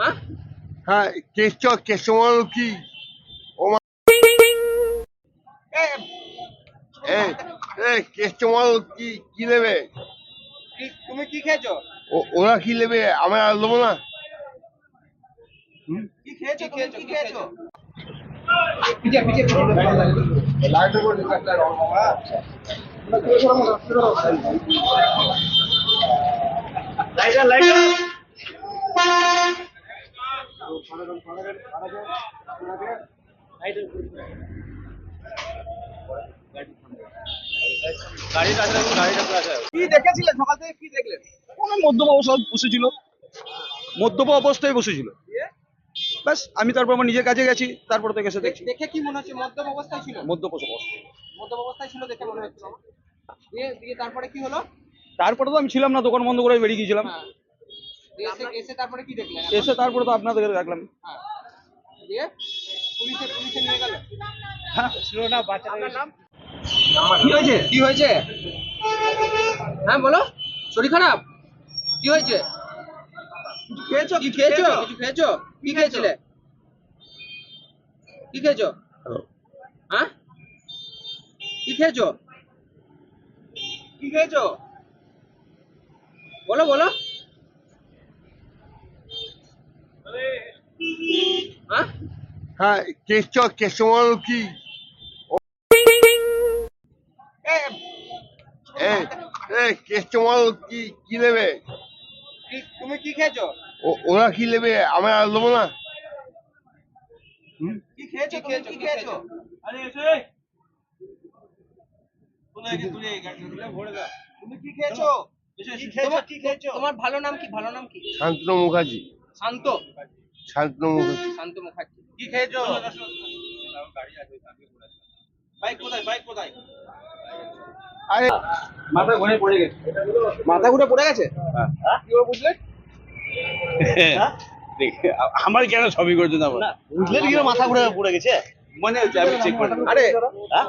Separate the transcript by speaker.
Speaker 1: হ্যাঁ?
Speaker 2: হ্যাঁ কেষ্ট কেষ্টমাল কি? কেষ্টমাল কি কি নেবে?
Speaker 1: তুমি কি খেয়েছো?
Speaker 2: ওরা কি নেবে? আমরা আর দেবো না।
Speaker 1: কি খেয়েছো কি খেয়েছো? কি দেখেছিলেন সকাল থেকে কি দেখলেন
Speaker 3: কোনো মদ্যপ অবস্থায় বসেছিল। অবস্থায় ব্যাস আমি তারপর আমার নিজের কাজে গেছি তারপর থেকে এসে দেখছি।
Speaker 1: দেখে কি মনে হচ্ছে? মদ্যপ অবস্থায় ছিল?
Speaker 3: মদ্যপ অবস্থা।
Speaker 1: মদ্যপ অবস্থায় ছিল দেখে মনে হচ্ছে। আমার। দিয়ে দিয়ে তারপরে কি হলো?
Speaker 3: তারপরে তো আমি ছিলাম না দোকান বন্ধ করে বেরিয়ে গিয়েছিলাম।
Speaker 1: হ্যাঁ। এসে তারপরে কি দেখলেন?
Speaker 3: এসে তারপরে তো আপনাদের দেখলাম।
Speaker 1: হ্যাঁ। পুলিশে পুলিশে নিয়ে গেল
Speaker 3: হ্যাঁ
Speaker 1: আপনার নাম? কি হয়েছে? কি হয়েছে? হ্যাঁ বলো। শরীর খারাপ? কি হয়েছে? খেয়েছো? কি খেয়েছো? কিছু খেয়েছো? কি খেয়েছিলে? কি খেয়েছো? হ্যাঁ? কি খেয়েছো? কি খেয়েছো? বলো বলো। হ্যাঁ
Speaker 2: কেষ্ট কেষ্টমাল কি কেষ্টমাল কি কি নেবে?
Speaker 1: তুমি কি খেয়েছো?
Speaker 2: ওরা কি নেবে? আমরা আর দেবো না।
Speaker 1: কি খেয়েছো কি খেয়েছো? কি খেয়েছো? তুমি কি খেয়েছো? কি খেয়েছো? কি খেয়েছো? তোমার ভালো নাম কি? ভালো নাম কি?
Speaker 2: শান্তনু মুখার্জি।
Speaker 1: শান্ত।
Speaker 2: শান্তনু মুখার্জি।
Speaker 1: শান্ত মুখার্জি। কি খেয়েছো? বাইক কোথায় বাইক কোথায়?
Speaker 2: আরে
Speaker 3: মাথা ঘুরে পড়ে গেছে।
Speaker 1: মাথা ঘুরে পড়ে গেছে? কি বুঝলেন
Speaker 3: আমার কেন ছবি করতে না
Speaker 4: বুঝলেন কি মাথা ঘুরে পড়ে গেছে?
Speaker 3: মনে হচ্ছে আমি চেক করে
Speaker 1: আরে
Speaker 4: হ্যাঁ?